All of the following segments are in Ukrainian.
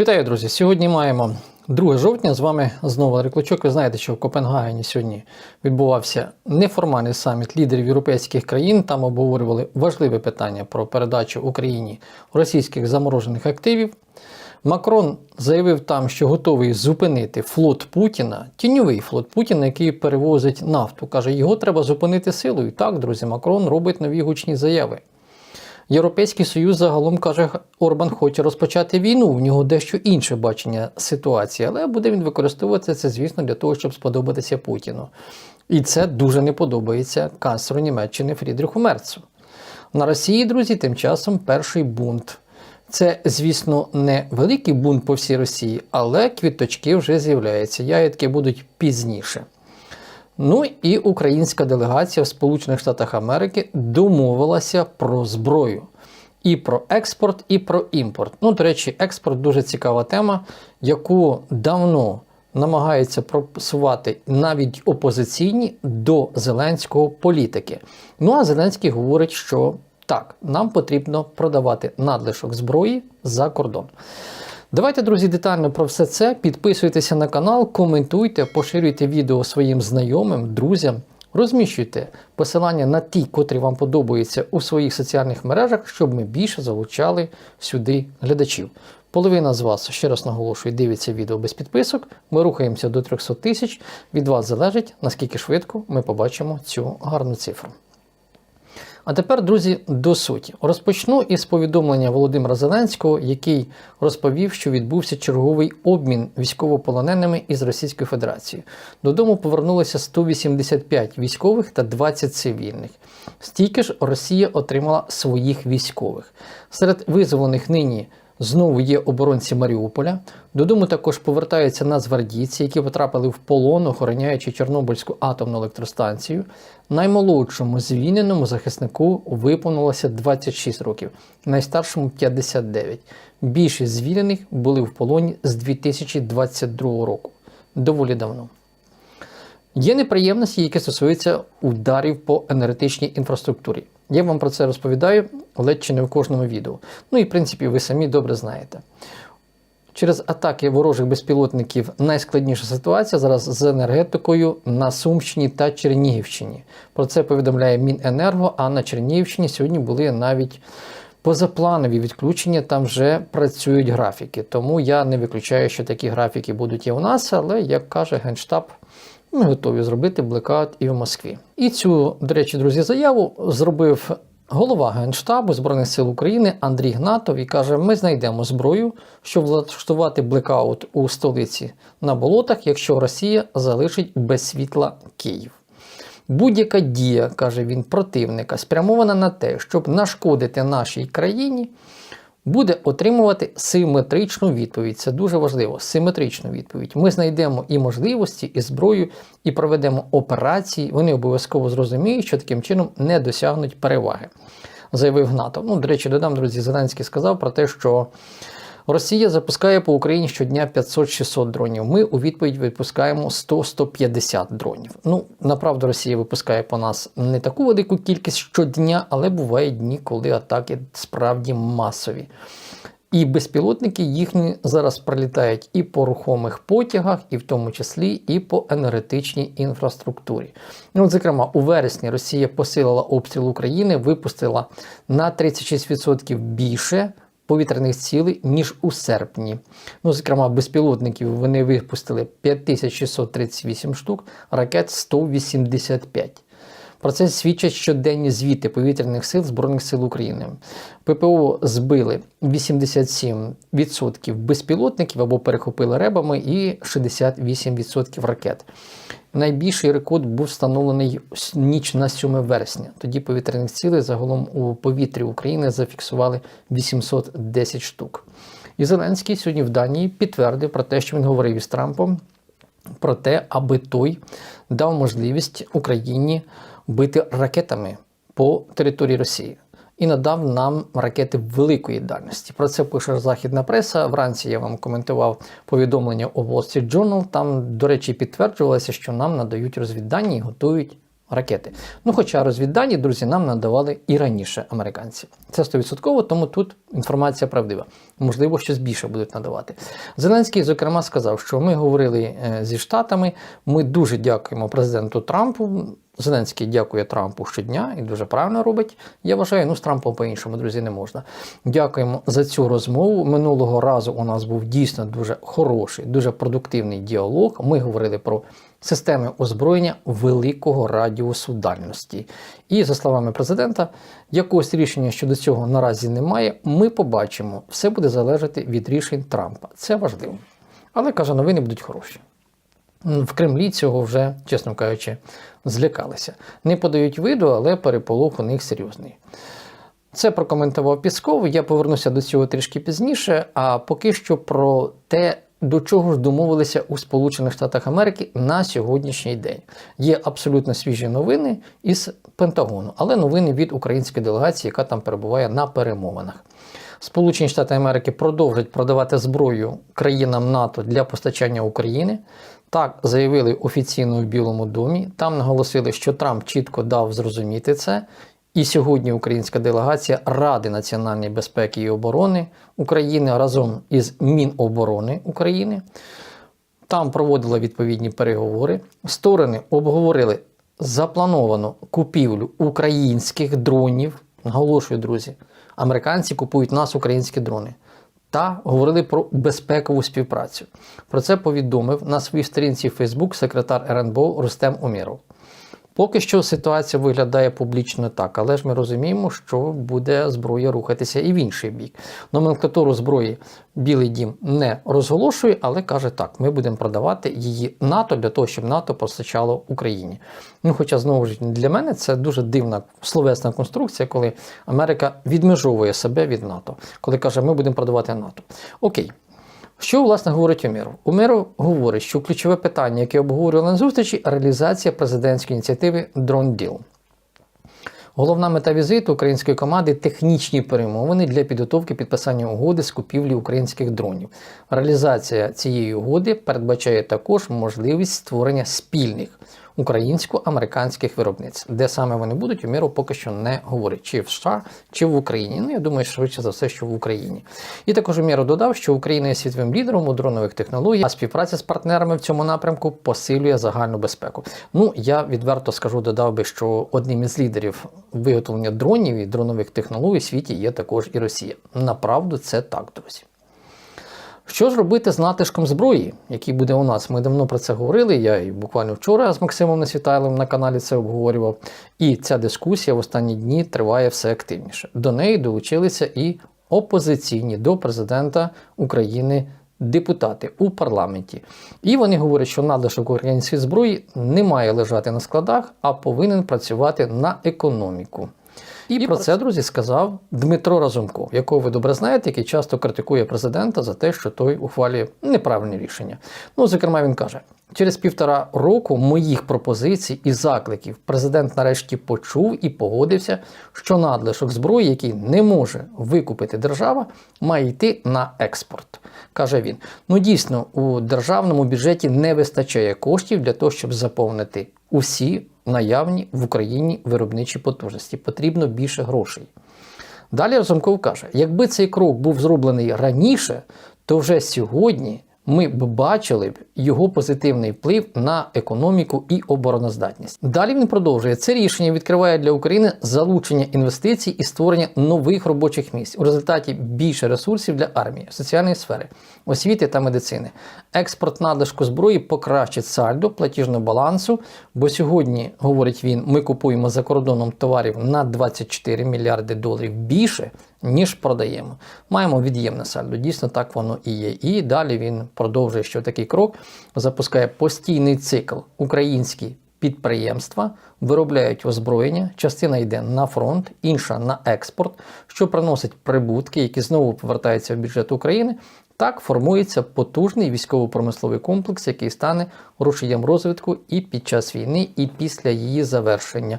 Вітаю, друзі! Сьогодні маємо 2 жовтня. З вами знову Рекличок. Ви знаєте, що в Копенгагені сьогодні відбувався неформальний саміт лідерів європейських країн. Там обговорювали важливе питання про передачу Україні російських заморожених активів. Макрон заявив там, що готовий зупинити флот Путіна, тіньовий флот Путіна, який перевозить нафту. Каже, його треба зупинити силою. Так, друзі, Макрон робить нові гучні заяви. Європейський Союз загалом каже, Орбан хоче розпочати війну. В нього дещо інше бачення ситуації, але буде він використовувати це, звісно, для того, щоб сподобатися Путіну. І це дуже не подобається канцлеру Німеччини Фрідріху Мерцу. На Росії, друзі, тим часом перший бунт. Це, звісно, не великий бунт по всій Росії, але квіточки вже з'являються. Ягідки будуть пізніше. Ну і українська делегація в Сполучених Штатах Америки домовилася про зброю. І про експорт, і про імпорт. Ну, до речі, експорт дуже цікава тема, яку давно намагаються просувати навіть опозиційні до Зеленського політики. Ну а Зеленський говорить, що так, нам потрібно продавати надлишок зброї за кордон. Давайте, друзі, детально про все це. Підписуйтеся на канал, коментуйте, поширюйте відео своїм знайомим, друзям. Розміщуйте посилання на ті, котрі вам подобаються у своїх соціальних мережах, щоб ми більше залучали сюди глядачів. Половина з вас, ще раз наголошую, дивиться відео без підписок. Ми рухаємося до 300 тисяч. Від вас залежить, наскільки швидко ми побачимо цю гарну цифру. А тепер, друзі, до суті. Розпочну із повідомлення Володимира Зеленського, який розповів, що відбувся черговий обмін військовополоненими із Російською Федерацією. Додому повернулося 185 військових та 20 цивільних. Стільки ж Росія отримала своїх військових. Серед визволених нині. Знову є оборонці Маріуполя. Додому також повертаються нацгвардійці, які потрапили в полон, охороняючи Чорнобильську атомну електростанцію. Наймолодшому звільненому захиснику виповнилося 26 років, найстаршому 59. Більшість звільнених були в полоні з 2022 року. Доволі давно. Є неприємності, які стосуються ударів по енергетичній інфраструктурі. Я вам про це розповідаю, ледь чи не в кожному відео. Ну і в принципі ви самі добре знаєте. Через атаки ворожих безпілотників найскладніша ситуація зараз з енергетикою на Сумщині та Чернігівщині. Про це повідомляє Міненерго, а на Чернігівщині сьогодні були навіть позапланові відключення, там вже працюють графіки. Тому я не виключаю, що такі графіки будуть і у нас, але як каже Генштаб, ми готові зробити блекаут і в Москві. І цю, до речі, друзі, заяву зробив голова Генштабу Збройних сил України Андрій Гнатов і каже: ми знайдемо зброю, щоб влаштувати блекаут у столиці на болотах, якщо Росія залишить без світла Київ. Будь-яка дія, каже він, противника, спрямована на те, щоб нашкодити нашій країні буде отримувати симетричну відповідь. Це дуже важливо. Симетричну відповідь. Ми знайдемо і можливості, і зброю, і проведемо операції. Вони обов'язково зрозуміють, що таким чином не досягнуть переваги. Заявив НАТО. Ну, до речі, додам, друзі, Зеленський сказав про те, що. Росія запускає по Україні щодня 500-600 дронів. Ми у відповідь випускаємо 100-150 дронів. Ну, направду, Росія випускає по нас не таку велику кількість щодня, але бувають дні, коли атаки справді масові. І безпілотники їхні зараз прилітають і по рухомих потягах, і в тому числі і по енергетичній інфраструктурі. Ну, Зокрема, у вересні Росія посилила обстріл України, випустила на 36% більше повітряних цілей, ніж у серпні. Ну, Зокрема, безпілотників вони випустили 5638 штук, ракет 185. Про це свідчать щоденні звіти повітряних сил Збройних сил України. ППО збили 87% безпілотників або перехопили ребами, і 68% ракет. Найбільший рекорд був встановлений ніч на 7 вересня. Тоді повітряних цілей загалом у повітрі України зафіксували 810 штук. І Зеленський сьогодні в Данії підтвердив про те, що він говорив із Трампом, про те, аби той дав можливість Україні бити ракетами по території Росії. І надав нам ракети великої дальності. Про це пише західна преса. Вранці я вам коментував повідомлення у Wall Street Journal. Там, до речі, підтверджувалося, що нам надають розвіддані і готують ракети. Ну, хоча розвіддані, друзі, нам надавали і раніше американці. Це 100%, тому тут інформація правдива. Можливо, щось більше будуть надавати. Зеленський, зокрема, сказав, що ми говорили е, зі Штатами. Ми дуже дякуємо президенту Трампу. Зеленський дякує Трампу щодня і дуже правильно робить. Я вважаю, ну з Трампом по-іншому, друзі, не можна. Дякуємо за цю розмову. Минулого разу у нас був дійсно дуже хороший, дуже продуктивний діалог. Ми говорили про системи озброєння великого радіусу дальності. І за словами президента, якогось рішення щодо цього наразі немає. Ми побачимо, все буде залежати від рішень Трампа. Це важливо. Але каже, новини будуть хороші. В Кремлі цього вже, чесно кажучи, злякалися. Не подають виду, але переполох у них серйозний. Це прокоментував Пісков. Я повернуся до цього трішки пізніше. А поки що про те, до чого ж домовилися у Сполучених Штатах Америки на сьогоднішній день. Є абсолютно свіжі новини із Пентагону, але новини від української делегації, яка там перебуває на перемовинах. Сполучені Штати Америки продовжать продавати зброю країнам НАТО для постачання України. Так заявили офіційно в Білому домі. Там наголосили, що Трамп чітко дав зрозуміти це. І сьогодні українська делегація Ради національної безпеки і оборони України разом із Міноборони України там проводила відповідні переговори. Сторони обговорили заплановану купівлю українських дронів. Наголошую, друзі, американці купують нас українські дрони. Та говорили про безпекову співпрацю. Про це повідомив на своїй сторінці Facebook секретар РНБО Рустем Уміров. Поки що ситуація виглядає публічно так, але ж ми розуміємо, що буде зброя рухатися і в інший бік. Номенклатуру зброї Білий Дім не розголошує, але каже так: ми будемо продавати її НАТО для того, щоб НАТО постачало Україні. Ну, хоча знову ж для мене це дуже дивна словесна конструкція, коли Америка відмежовує себе від НАТО, коли каже, ми будемо продавати НАТО. Окей. Що власне говорить Уміров? Уміров говорить, що ключове питання, яке обговорювали на зустрічі, реалізація президентської ініціативи Дронділ. Головна мета візиту української команди технічні перемовини для підготовки підписання угоди з купівлі українських дронів. Реалізація цієї угоди передбачає також можливість створення спільних українсько-американських виробництв. Де саме вони будуть, Уміров поки що не говорить, чи в США, чи в Україні. Ну, я думаю, швидше за все, що в Україні. І також Уміров додав, що Україна є світовим лідером у дронових технологій, а співпраця з партнерами в цьому напрямку посилює загальну безпеку. Ну, я відверто скажу, додав би, що одним із лідерів виготовлення дронів і дронових технологій в світі є також і Росія. Направду це так, друзі. Що ж робити з натиском зброї, який буде у нас? Ми давно про це говорили. Я і буквально вчора з Максимом Несвітайлом на каналі це обговорював. І ця дискусія в останні дні триває все активніше. До неї долучилися і опозиційні до президента України депутати у парламенті. І вони говорять, що надлишок української зброї не має лежати на складах, а повинен працювати на економіку. І про це, друзі, сказав Дмитро Разумков, якого ви добре знаєте, який часто критикує президента за те, що той ухвалює неправильні рішення. Ну, зокрема, він каже: через півтора року моїх пропозицій і закликів президент нарешті почув і погодився, що надлишок зброї, який не може викупити держава, має йти на експорт. каже він. Ну дійсно, у державному бюджеті не вистачає коштів для того, щоб заповнити усі наявні в Україні виробничі потужності. Потрібно більше грошей. Далі Разумков каже: якби цей крок був зроблений раніше, то вже сьогодні ми б бачили б його позитивний вплив на економіку і обороноздатність. Далі він продовжує це рішення відкриває для України залучення інвестицій і створення нових робочих місць у результаті більше ресурсів для армії, соціальної сфери, освіти та медицини. Експорт надлишку зброї покращить сальдо платіжного балансу. Бо сьогодні, говорить він, ми купуємо за кордоном товарів на 24 мільярди доларів більше. Ніж продаємо. Маємо від'ємне сальдо. Дійсно, так воно і є. І далі він продовжує, що такий крок запускає постійний цикл. Українські підприємства виробляють озброєння, частина йде на фронт, інша на експорт, що приносить прибутки, які знову повертаються в бюджет України. Так формується потужний військово-промисловий комплекс, який стане рушієм розвитку і під час війни, і після її завершення.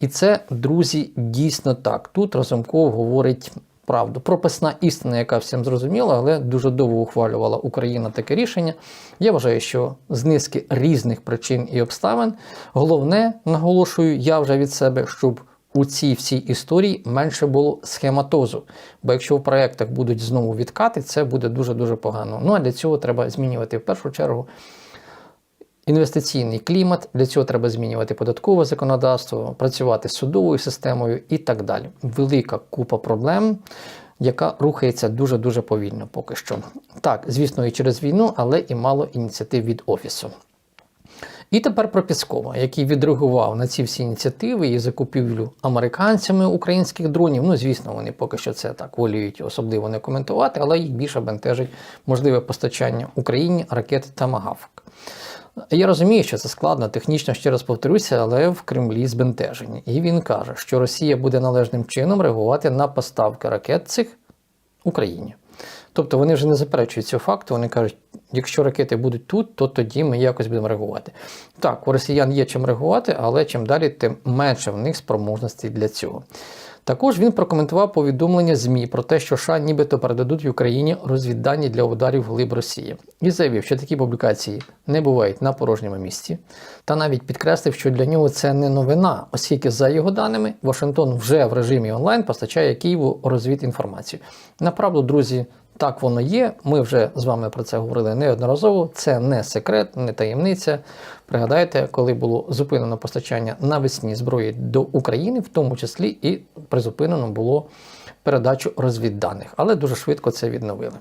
І це, друзі, дійсно так. Тут Разумков говорить правду. Прописна істина, яка всім зрозуміла, але дуже довго ухвалювала Україна таке рішення. Я вважаю, що з низки різних причин і обставин головне, наголошую я вже від себе, щоб у цій всій історії менше було схематозу. Бо якщо в проєктах будуть знову відкати, це буде дуже-дуже погано. Ну а для цього треба змінювати в першу чергу інвестиційний клімат. Для цього треба змінювати податкове законодавство, працювати з судовою системою і так далі. Велика купа проблем. Яка рухається дуже-дуже повільно поки що. Так, звісно, і через війну, але і мало ініціатив від Офісу. І тепер про Піскова, який відреагував на ці всі ініціативи і закупівлю американцями українських дронів. Ну, звісно, вони поки що це так воліють особливо не коментувати, але їх більше бентежить можливе постачання Україні ракет Тамагавк. Я розумію, що це складно, технічно ще раз повторюся, але в Кремлі збентежені. І він каже, що Росія буде належним чином реагувати на поставки ракет цих Україні. Тобто вони вже не заперечують цього факту, вони кажуть, якщо ракети будуть тут, то тоді ми якось будемо реагувати. Так, у росіян є чим реагувати, але чим далі, тим менше в них спроможності для цього. Також він прокоментував повідомлення ЗМІ про те, що США нібито передадуть Україні розвіддані для ударів глиб Росії, і заявив, що такі публікації не бувають на порожньому місці, та навіть підкреслив, що для нього це не новина, оскільки, за його даними, Вашингтон вже в режимі онлайн постачає Києву розвідінформацію. Направду, друзі, так воно є. Ми вже з вами про це говорили неодноразово. Це не секрет, не таємниця. Пригадайте, коли було зупинено постачання навесні зброї до України, в тому числі і призупинено було передачу розвідданих, але дуже швидко це відновили.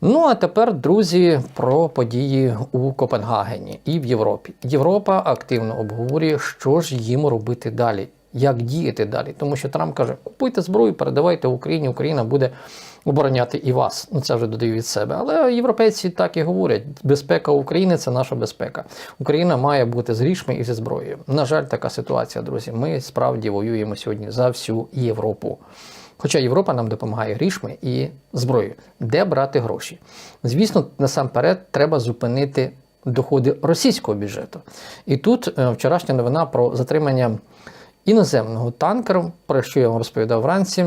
Ну а тепер, друзі, про події у Копенгагені і в Європі. Європа активно обговорює, що ж їм робити далі, як діяти далі. Тому що Трамп каже: купуйте зброю, передавайте Україні, Україна буде обороняти і вас. Ну це вже додаю від себе. Але європейці так і говорять: безпека України це наша безпека. Україна має бути з грішми і зі зброєю. На жаль, така ситуація, друзі. Ми справді воюємо сьогодні за всю Європу. Хоча Європа нам допомагає грішми і зброєю. Де брати гроші? Звісно, насамперед треба зупинити доходи російського бюджету. І тут е, вчорашня новина про затримання іноземного танкеру, про що я вам розповідав вранці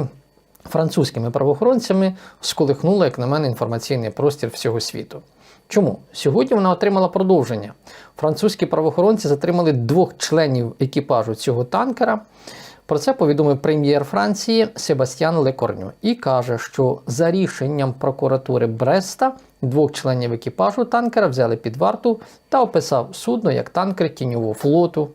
французькими правоохоронцями сколихнула, як на мене, інформаційний простір всього світу. Чому? Сьогодні вона отримала продовження. Французькі правоохоронці затримали двох членів екіпажу цього танкера. Про це повідомив прем'єр Франції Себастьян Лекорню і каже, що за рішенням прокуратури Бреста двох членів екіпажу танкера взяли під варту та описав судно як танкер тіньового флоту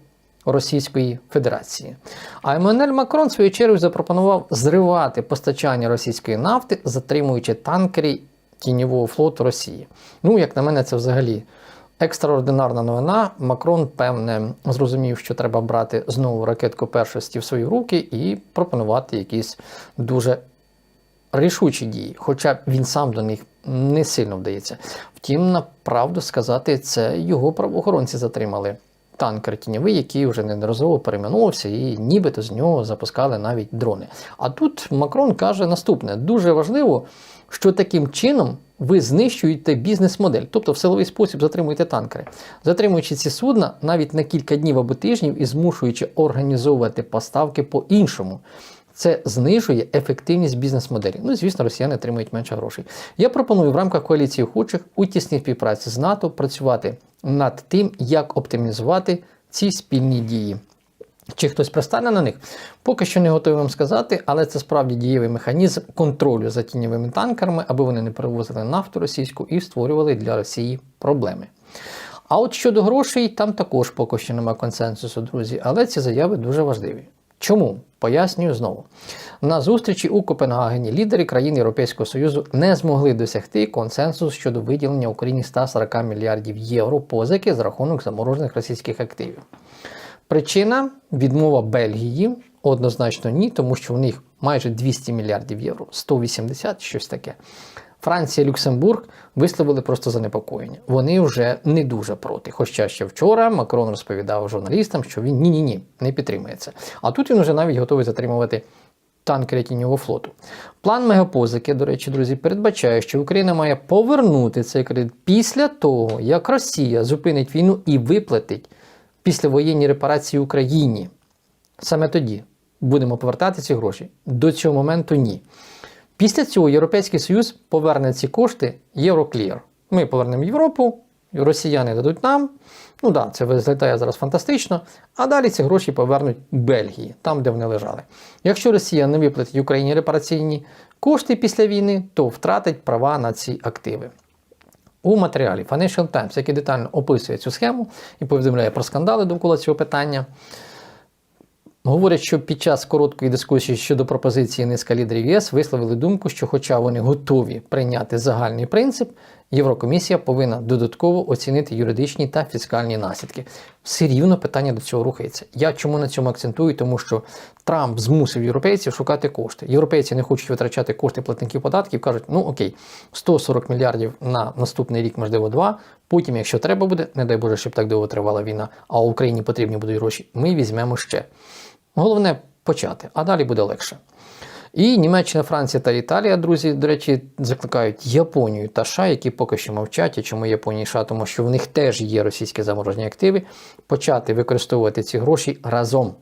Російської Федерації. А Еммануель Макрон в свою чергу запропонував зривати постачання російської нафти, затримуючи танкери тіньового флоту Росії. Ну, як на мене, це взагалі екстраординарна новина. Макрон, певне, зрозумів, що треба брати знову ракетку першості в свої руки і пропонувати якісь дуже рішучі дії, хоча він сам до них не сильно вдається. Втім, на правду сказати, це його правоохоронці затримали танкер тіньовий, який вже неодноразово перейменувався, і нібито з нього запускали навіть дрони. А тут Макрон каже наступне: дуже важливо, що таким чином. Ви знищуєте бізнес-модель, тобто в силовий спосіб затримуєте танкери, затримуючи ці судна навіть на кілька днів або тижнів і змушуючи організовувати поставки по-іншому. Це знижує ефективність бізнес-моделі. Ну, звісно, росіяни отримують менше грошей. Я пропоную в рамках коаліції охочих у тісній співпраці з НАТО працювати над тим, як оптимізувати ці спільні дії. Чи хтось пристане на них? Поки що не готовий вам сказати, але це справді дієвий механізм контролю за тіньовими танкерами, аби вони не перевозили нафту російську і створювали для Росії проблеми. А от щодо грошей, там також поки що немає консенсусу, друзі, але ці заяви дуже важливі. Чому? Пояснюю знову. На зустрічі у Копенгагені лідери країн Європейського Союзу не змогли досягти консенсусу щодо виділення Україні 140 мільярдів євро позики за рахунок заморожених російських активів. Причина відмова Бельгії однозначно ні, тому що в них майже 200 мільярдів євро, 180 щось таке. Франція, Люксембург висловили просто занепокоєння. Вони вже не дуже проти. Хоча ще вчора Макрон розповідав журналістам, що він ні-ні ні не підтримується. А тут він вже навіть готовий затримувати танкери тіньового флоту. План мегапозики, до речі, друзі, передбачає, що Україна має повернути цей кредит після того, як Росія зупинить війну і виплатить післявоєнні репарації Україні. Саме тоді будемо повертати ці гроші. До цього моменту ні. Після цього Європейський Союз поверне ці кошти Євроклір. Ми повернемо Європу, росіяни дадуть нам. Ну да, це виглядає зараз фантастично. А далі ці гроші повернуть Бельгії, там, де вони лежали. Якщо Росія не виплатить Україні репараційні кошти після війни, то втратить права на ці активи. У матеріалі Financial Times, який детально описує цю схему і повідомляє про скандали довкола цього питання, говорять, що під час короткої дискусії щодо пропозиції низка лідерів ЄС висловили думку, що, хоча вони готові прийняти загальний принцип, Єврокомісія повинна додатково оцінити юридичні та фіскальні наслідки. Все рівно питання до цього рухається. Я чому на цьому акцентую? Тому що Трамп змусив європейців шукати кошти. Європейці не хочуть витрачати кошти платників податків, кажуть, ну окей, 140 мільярдів на наступний рік, можливо, два. Потім, якщо треба буде, не дай Боже, щоб так довго тривала війна, а Україні потрібні будуть гроші, ми візьмемо ще. Головне почати, а далі буде легше. І Німеччина, Франція та Італія, друзі, до речі, закликають Японію та США, які поки що мовчать. І чому Японія і США? Тому що в них теж є російські заморожені активи, почати використовувати ці гроші разом,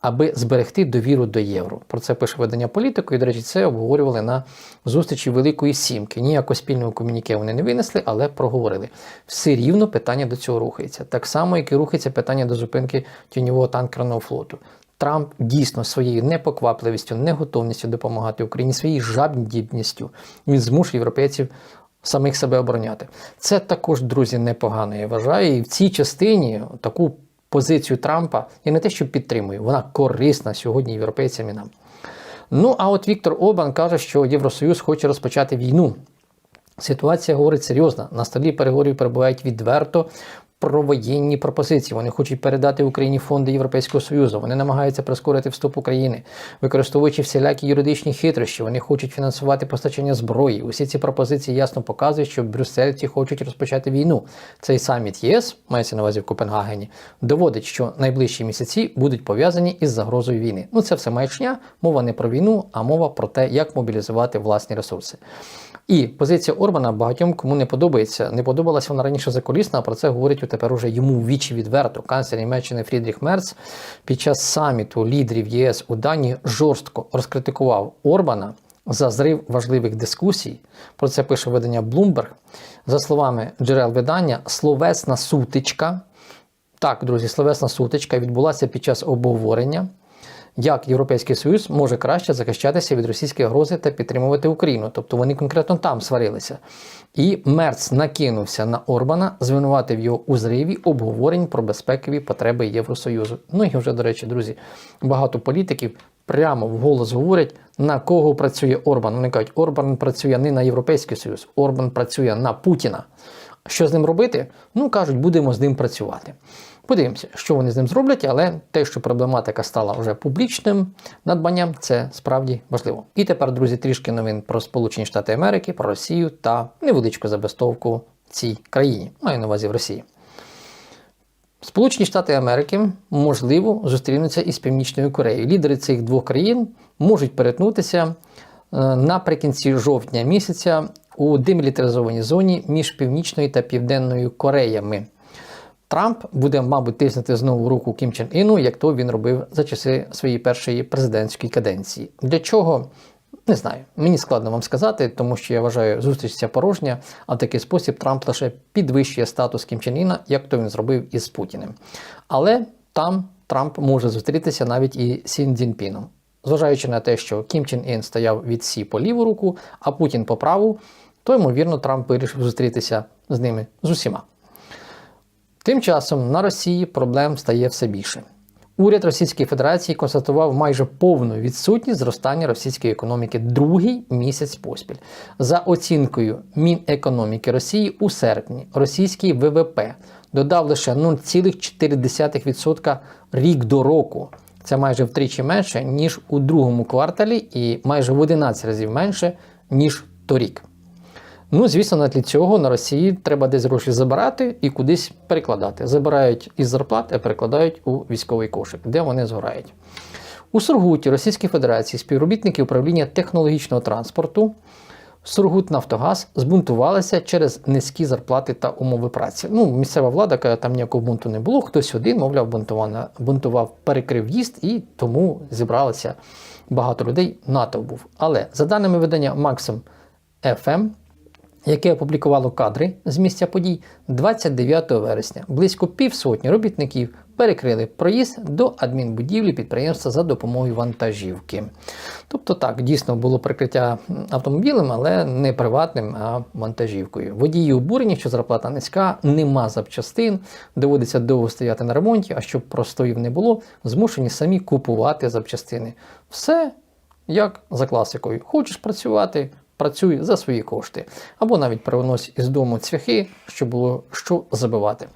аби зберегти довіру до євро. Про це пише видання політику, і, до речі, це обговорювали на зустрічі Великої Сімки. Ніякого спільного комуніке вони не винесли, але проговорили. Все рівно питання до цього рухається. Так само, як і рухається питання до зупинки тіньового танкерного флоту. Трамп дійсно своєю непоквапливістю, неготовністю допомагати Україні, своєю жадібністю він змушує європейців самих себе обороняти. Це також, друзі, непогано, я вважаю. І в цій частині таку позицію Трампа я не те, що підтримую, вона корисна сьогодні європейцям і нам. Ну, а от Віктор Обан каже, що Євросоюз хоче розпочати війну. Ситуація говорить серйозна. На столі переговорів перебувають відверто про воєнні пропозиції. Вони хочуть передати Україні фонди Європейського Союзу. Вони намагаються прискорити вступ України, використовуючи всілякі юридичні хитрощі. Вони хочуть фінансувати постачання зброї. Усі ці пропозиції ясно показують, що брюссельці хочуть розпочати війну. Цей саміт ЄС, мається на увазі в Копенгагені, доводить, що найближчі місяці будуть пов'язані із загрозою війни. Ну це все маячня, мова не про війну, а мова про те, як мобілізувати власні ресурси. І позиція Орбана багатьом кому не подобається. Не подобалася вона раніше заколісна, а про це говорить тепер уже йому ввічі відверто. Канцлер Німеччини Фрідріх Мерц під час саміту лідерів ЄС у Данії жорстко розкритикував Орбана за зрив важливих дискусій. Про це пише видання Bloomberg. За словами джерел видання, словесна сутичка. Так, друзі, словесна сутичка відбулася під час обговорення як Європейський Союз може краще захищатися від російської грози та підтримувати Україну. Тобто вони конкретно там сварилися. І Мерц накинувся на Орбана, звинуватив його у зриві обговорень про безпекові потреби Євросоюзу. Ну і вже, до речі, друзі, багато політиків прямо вголос говорять, на кого працює Орбан. Вони кажуть, Орбан працює не на Європейський Союз, Орбан працює на Путіна. Що з ним робити? Ну кажуть, будемо з ним працювати. Подивимося, що вони з ним зроблять, але те, що проблематика стала вже публічним надбанням, це справді важливо. І тепер, друзі, трішки новин про Сполучені Штати Америки, про Росію та невеличку забастовку цій країні. Маю на увазі в Росії. Сполучені Штати Америки можливо зустрінуться із Північною Кореєю. Лідери цих двох країн можуть перетнутися е, наприкінці жовтня місяця у демілітаризованій зоні між Північною та Південною Кореями. Трамп буде, мабуть, тиснути знову руку Кім Чен Іну, як то він робив за часи своєї першої президентської каденції. Для чого? Не знаю. Мені складно вам сказати, тому що я вважаю, зустріч ця порожня, а в такий спосіб Трамп лише підвищує статус Кім Чен Іна, як то він зробив із Путіним. Але там Трамп може зустрітися навіть і Сін Цзіньпіном. Зважаючи на те, що Кім Чен Ін стояв від Сі по ліву руку, а Путін по праву, то ймовірно Трамп вирішив зустрітися з ними з усіма. Тим часом на Росії проблем стає все більше. Уряд Російської Федерації констатував майже повну відсутність зростання російської економіки другий місяць поспіль. За оцінкою Мінекономіки Росії у серпні російський ВВП додав лише 0,4% рік до року. Це майже втричі менше, ніж у другому кварталі, і майже в 11 разів менше, ніж торік. Ну, звісно, на цього на Росії треба десь гроші забирати і кудись перекладати. Забирають із зарплат, а перекладають у військовий кошик, де вони згорають. У Сургуті Російської Федерації співробітники управління технологічного транспорту Сургут Нафтогаз збунтувалися через низькі зарплати та умови праці. Ну, місцева влада каже, там ніякого бунту не було. Хтось один, мовляв, бунтував, перекрив в'їзд і тому зібралося багато людей. натовп був. Але за даними видання Maxim FM, яке опублікувало кадри з місця подій 29 вересня. Близько півсотні робітників перекрили проїзд до адмінбудівлі підприємства за допомогою вантажівки. Тобто так, дійсно було прикриття автомобілем, але не приватним, а вантажівкою. Водії обурені, що зарплата низька, нема запчастин, доводиться довго стояти на ремонті, а щоб простоїв не було, змушені самі купувати запчастини. Все як за класикою. Хочеш працювати, працюй за свої кошти. Або навіть привонось із дому цвяхи, щоб було що забивати.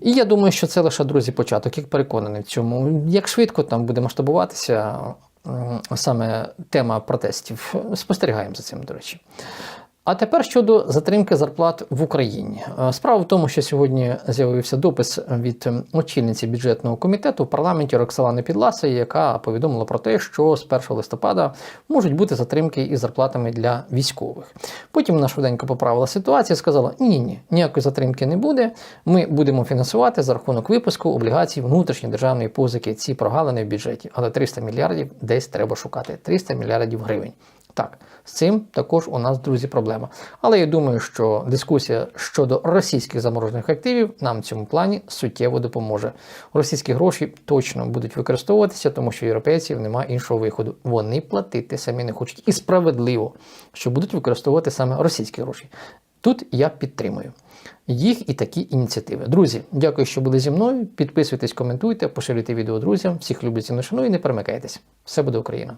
І я думаю, що це лише, друзі, початок, як переконаний в цьому. Як швидко там буде масштабуватися саме тема протестів. Спостерігаємо за цим, до речі. А тепер щодо затримки зарплат в Україні. Е, Справа в тому, що сьогодні з'явився допис від ем, очільниці бюджетного комітету в парламенті Роксолани Підласої, яка повідомила про те, що з 1 листопада можуть бути затримки із зарплатами для військових. Потім вона швиденько поправила ситуацію, і сказала: ні, ні, ніякої затримки не буде. Ми будемо фінансувати за рахунок випуску облігацій внутрішньої державної позики ці прогалини в бюджеті. Але 300 мільярдів десь треба шукати. 300 мільярдів гривень. Так, з цим також у нас, друзі, проблема. Але я думаю, що дискусія щодо російських заморожених активів нам в цьому плані суттєво допоможе. Російські гроші точно будуть використовуватися, тому що європейців немає іншого виходу. Вони платити самі не хочуть. І справедливо, що будуть використовувати саме російські гроші. Тут я підтримую їх і такі ініціативи. Друзі, дякую, що були зі мною. Підписуйтесь, коментуйте, поширюйте відео друзям. Всіх люблю ціну шаную і не перемикайтесь. Все буде Україна!